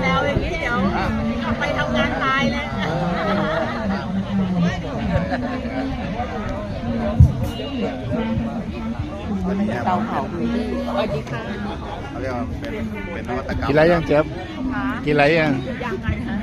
แซวอย่างนี้เดี๋ยวเอาไปทำงานตายแล้วเตาเผาพื้นที่สวัสดีค่ะเขาเรียกว่าเป็นเป็นนวัตกรรมกินอะไรยังเจ๊บกินอะไรยังยังไงคะ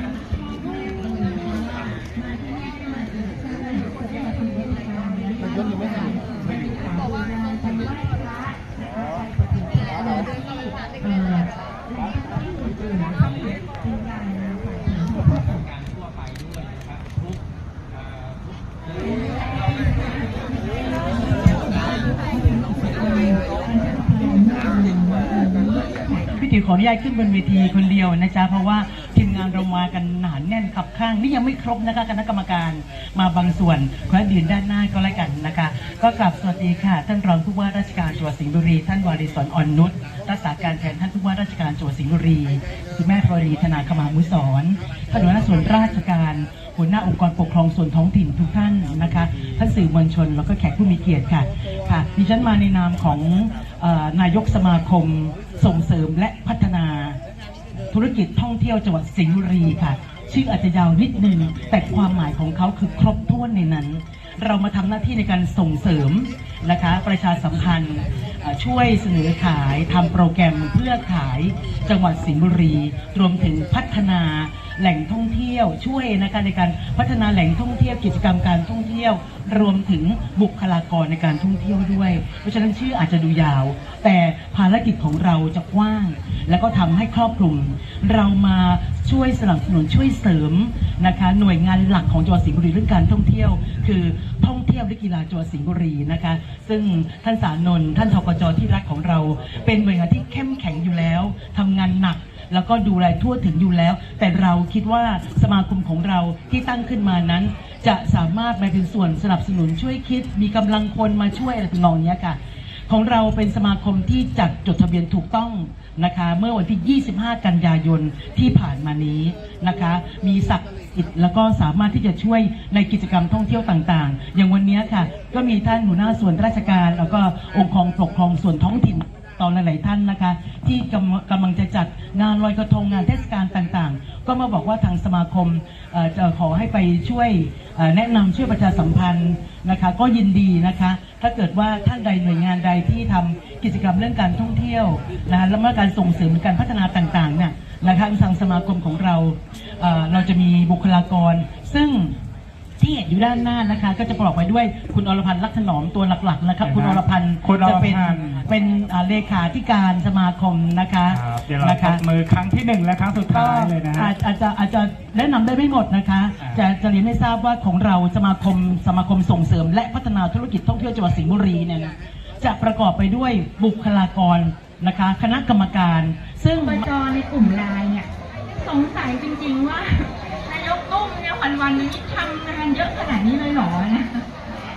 พี่ติ๋วขออนุญาตขึ้นบนเวทีคนเดียวนะจ๊ะเพราะว่าทีมงานเรามากันหนา แน่นขับข้างนี่ยังไม่ครบนะคะคณะกรรมการมาบางส่วนขอยืนด้านหน้าก็แล้วกันนะคะ ก็กลับสวัสดีค่ะ ท่านรองผู้ว่าราชการจังหวัดสิงห์บุรี ท่านวาริศรอ่อนนุชรักษาการแทนท่านผู้ว่าราชการจังหวัดสิงห์บุรีคุณแม่พรรีธนาคมามุสรท่านหัวหน้าส่วนราชการหัวหน้าองค์กรปกครองส่วนท้องถิ่นทุกท่านนะคะท่านสื่อมวลชนแล้วก็แขกผู้มีเกียรติค่ะค่ะดิฉันมาในนามของอนายกสมาคมส่งเสริมและพัฒนาธุรกิจท่องเที่ยวจังหวัดสิงห์บุรีค่ะ ชื่ออาจจะยาวนิดนึงแต่ความหมายของเขาคือครบถ้วนในนั้น เรามาทำหน้าที่ในการส่งเสริมนะคะ ประชาสัมพันธ์ช่วยเสนอขายทำโปรแกรมเพื่อขายจังหวัดสิงห์บุรี รวมถึงพัฒนา แหล่งท่องเที่ยวช่วยนะคะในการพัฒนาแหล่งท่องเที่ยวกิจกรรมการท่องเที่ยว รวมถึงบุคลากรในการท่องเที่ยวด้วย เพราะฉะนั้นชื่ออาจจะดูยาว แต่ภารกิจของเราจะกว้าง แล้วก็ทำให้ครอบคลุม เรามาช่วยสนับสนุนช่วยเสริมนะคะหน่วยงานหลักของจังหวัดสิงห์บุรีเรื่องการท่องเที่ยว คือท่องเที่ยวและกีฬาจังหวัดสิงห์บุรีนะคะซึ่งท่านสานนท์ท่านทกจที่รักของเรา เป็นหน่วยงานที่เข้มแข็งอยู่แล้วทำงานหนัก แล้วก็ดูแลทั่วถึงอยู่แล้ว แต่เราคิดว่าสมาคมของเราที่ตั้งขึ้นมานั้น จะสามารถมาเป็นส่วนสนับสนุนช่วยคิด มีกำลังคนมาช่วยอะไรทำนองเนี้ยค่ะของเราเป็นสมาคมที่จัดจดทะเบียนถูกต้องนะคะ เมื่อวันที่ 25 กันยายนที่ผ่านมานี้นะคะ มีศักดิ์สิทธิ์แล้วก็สามารถที่จะช่วยในกิจกรรมท่องเที่ยวต่างๆ อย่างวันนี้ค่ะ ก็มีท่านหัวหน้าส่วนราชการ แล้วก็องค์กรปกครองส่วนท้องถิ่น ตอนหลาย ๆ ท่านนะคะ ที่กำกำลังจะจัดงานลอยกระทงงานเทศกาลต่าง ๆ ก็มาบอกว่าทางสมาคมจะขอให้ไปช่วยแนะนำช่วยประชาสัมพันธ์นะคะ ก็ยินดีนะคะ ถ้าเกิดว่าท่านใดหน่วยงานใดที่ทำกิจกรรมเรื่องการท่องเที่ยวนะคะและมาการส่งเสริมการพัฒนาต่าง ๆ เนี่ยนะคะทางสมาคมของเราเราจะมีบุคลากร ซึ่ง ที่เห็นอยู่ด้านหน้านะคะ ก็จะประกอบไปด้วยคุณอรพันธ์ลักษณอมตัวหลักๆนะครับ คุณอรพันธ์คุณอรจะเป็นพันธ์เป็นอ่าเลขาธิการสมาคมนะคะครับเดี๋ยวเรานะตคะบมือครั้งที่หนึ่งและครั้งสุดก็ท้ายเลยนะฮะ อาจอาจจะอาจจะแนะนำได้ไม่หมดนะคะ อ่า จะจะเรียนให้ทราบว่าของเราสมาคมสมาคมส่งเสริม และพัฒนาธุรกิจท่องเที่ยวจังหวัดสิงห์บุรีเนี่ยนะจะประกอบไปด้วยบุคลากรนะคะ คณะกรรมการ ซึ่งบจในกลุ่มไลน์เนี่ย สงสัยจริงๆว่านา ยกตุ้มเนี่ยวันวันๆนี้ทำงานเยอะขนาดนี้เลยเหรอนะ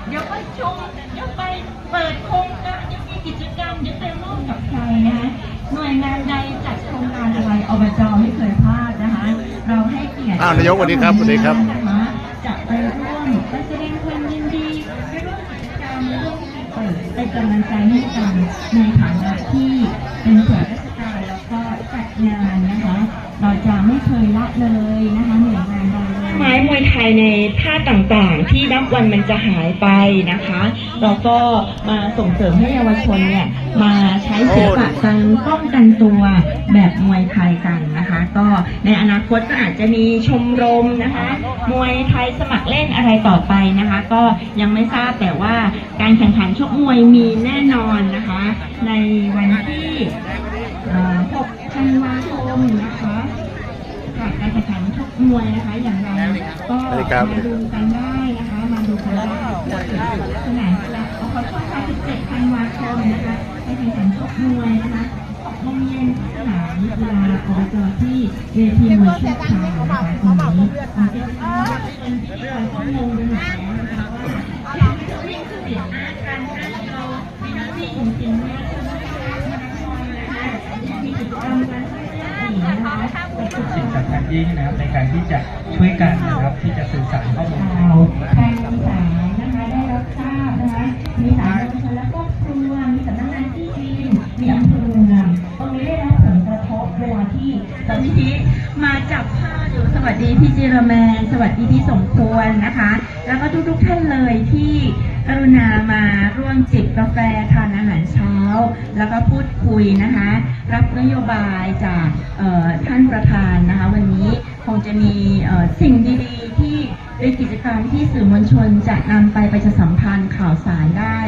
เดี๋ยวประชุมเดี๋ยวไปเปิดโครงการเดี๋ยวมีกิจกรรมเดี๋ยวไปร่วมกับใครนะคะหน่วยงานใดจัดโครงการอะไรอบจไม่เคยพลาดนะคะ เราให้เกียรติอ้าวนายกสวัสดีครับสวัสดีครับนะคะจะไปร่วมไปแสดงความยินดีไปร่วมกิจกรรมร่วมเปิดเป็นกำลังใจให้กันในฐานะที่เป็นส่วนราชการแล้วก็จัดงานนะคะ เราจะไม่เคยละเลยนะคะหน่วยงานใดเลย ไม้มวยไทยในท่าต่างๆ ที่นับวันมันจะหายไปนะคะ เราก็มาส่งเสริมให้เยาวชนเนี่ยมาใช้ศิลปะการป้องกันตัวแบบมวยไทยกันนะคะ ก็ในอนาคตก็อาจจะมีชมรมนะคะ มวยไทยสมัครเล่นอะไรต่อไปนะคะ ก็ยังไม่ทราบแต่ว่าการแข่งขันชกมวยมีแน่นอนนะคะ ในวันที่6ธันวาคมนะคะการแข่งขันชก มวยนะคะอย่างไรก็สวัสดีครับมาดูกันได้นะคะมาดูกันได้สนามกีฬาอคชค่ะ17ธันวาคมนะคะการแข่งขันชกมวยนะคะ6โมงเย็นที่สนามกีฬาอบจที่เวทีมวยชั่วคราวนะคะตรงนี้อาจจะเป็นที่หลายคนงงไปหมดแล้วนะคะว่าวิ่งขึ้นเสียงอาการเรามีหน้าที่จริงๆนะมีกิจกรรมการสร้างสีนะคะ สิ่งสำคัญ ยิ่งนะครับในการที่จะช่วยกันนะครับที่จะสื่อสารข้อมูลข่าวทางสานนะคะได้รับทราบนะคะมีสายเยาชนและครอบครัวมีสำนักงานที่ดินมีอำเภอเมืองตรงนี้ได้รับผลกระทบกบัวที่ตอนนี้มาจับผ้าอยู่สวัสดีพี่จิรแมน สวัสดีพี่สมควรนะคะ แล้วก็ทุกๆท่านเลยที่ กรุณามาร่วมจิบกาแฟทานอาหารเช้า แล้วก็พูดคุยนะคะ รับนโยบายจากท่านประธานนะคะวันนี้คงจะมีสิ่งดีๆ ที่เป็นกิจกรรมที่สื่อมวลชนจะนำไปประชาสัมพันธ์ข่าวสารได้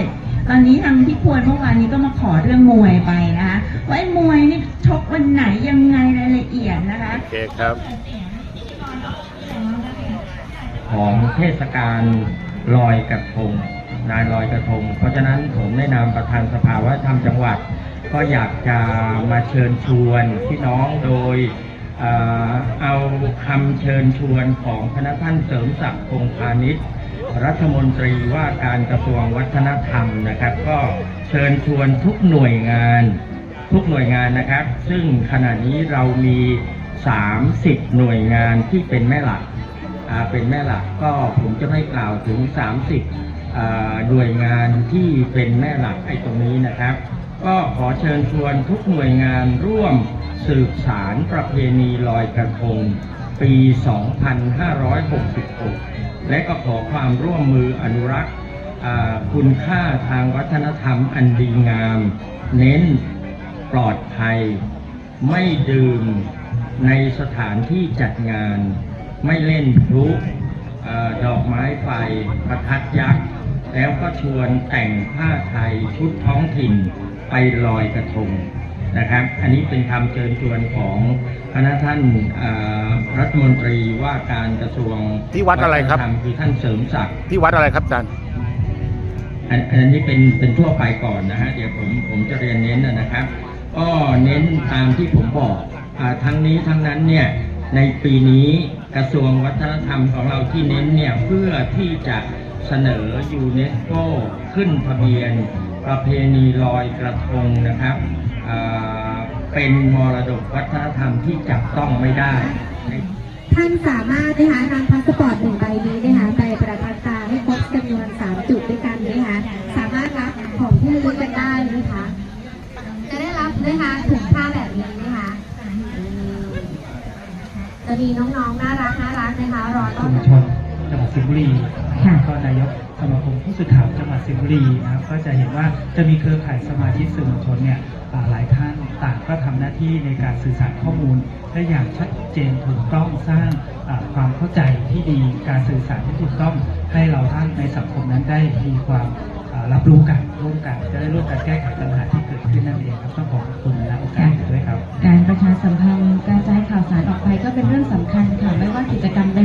ตอนนี้ทางพี่ควรเมื่อวานนี้ก็มาขอเรื่องมวยไปนะคะว่าไอ้มวยนี่ชกวันไหนยังไงรายละเอียดนะคะโอเคครับของเทศกาลลอยกระทง งานลอยกระทง เพราะฉะนั้นผมในนามประธานสภาวัฒนธรรมจังหวัด ก็อยากจะมาเชิญชวนพี่น้องโดยเอาคำเชิญชวนของคณะท่านเสริมศักดิ์พงพาณิชย์รัฐมนตรีว่าการกระทรวงวัฒนธรรมนะครับ ก็เชิญชวนทุกหน่วยงาน ทุกหน่วยงานนะครับ ซึ่งขณะนี้เรามี 30 หน่วยงานที่เป็นแม่หลักเป็นแม่หลักก็ผมจะไม่กล่าวถึง 30 หน่วยงานที่เป็นแม่หลักไอ้ตรงนี้นะครับ ก็ขอเชิญชวนทุกหน่วยงานร่วมสืบสารประเพณีลอยกระทง ปี 2566 และก็ขอความร่วมมืออนุรักษ์คุณค่าทางวัฒนธรรมอันดีงาม เน้นปลอดภัย ไม่ดื่มในสถานที่จัดงาน ไม่เล่นพลุอดอกไม้ไฟประทัดยักษ์ แล้วก็ชวนแต่งผ้าไทยชุดท้องถิ่นไปลอยกระทงนะครับ อันนี้เป็นคำเชิญชวนของคณะท่านเอ่อรัฐมนตรีว่าการกระทรวงที่วัดอะไรครับฒนธมคือท่านเสริมศักดิ์ที่วัดอะไรครับอาจารย์อันอันนี้เป็นเป็นทั่วไปก่อนนะฮะเดี๋ยวผมผมจะเรียนเน้นนะนะครับ ก็เน้นตามที่ผมบอกอาทั้งนี้ทั้งนั้นเนี่ยในปีนี้ กระทรวงวัฒนธรรมของเราที่เน้นเนี่ยเพื่อที่จะเสนอยูเนสโกขึ้นทะเบียน ประเพณีลอยกระทงนะครับเป็นมรดกวัฒนธรรมที่จับต้องไม่ได้ ท่านสามารถนะคะนำพาสปอร์ตหนึ่งใบนี้นะคะทับตาให้ครบจำนวนสามจุดด้วยกันนะคะสามารถรับของที่ระลึกกันได้นะคะ จะได้รับนะคะถุงผ้าแบบนี้นะคะอืมจะมีน้องๆน่ารักน่ารักนะคะรอต้อน สื่อม รัวลบชนจังหวัดสิงห์บุรีก็นายกสมาคมผู้สื่อข่าวจังหวัดสิงห์บุรีนะครับก็จะเห็นว่าจะมีเครือข่ายสมาชิกสื่อมวลชนเนี่ยอ่าหลายท่านต่างก็ทำหน้าที่ในการสื่อสารข้อมูลได้อย่างชัดเจนถูกต้องสร้างอ่าความเข้าใจที่ดีการสื่อสารที่ถูกต้องให้เราท่านในสังคมนั้นได้มีความอ่ารับรู้กันร่วมกันจะได้ร่วมกันแก้ไขปัญหาที่เกิดขึ้นนั่นเองครับต้องขอขอบคุณและโอกาสนี้ด้วยครับ การประชาสัมพันธ์กระจายข่าวสารออกไปก็เป็นเรื่องสำคัญค่ะไม่ว่ากิจกรรมใ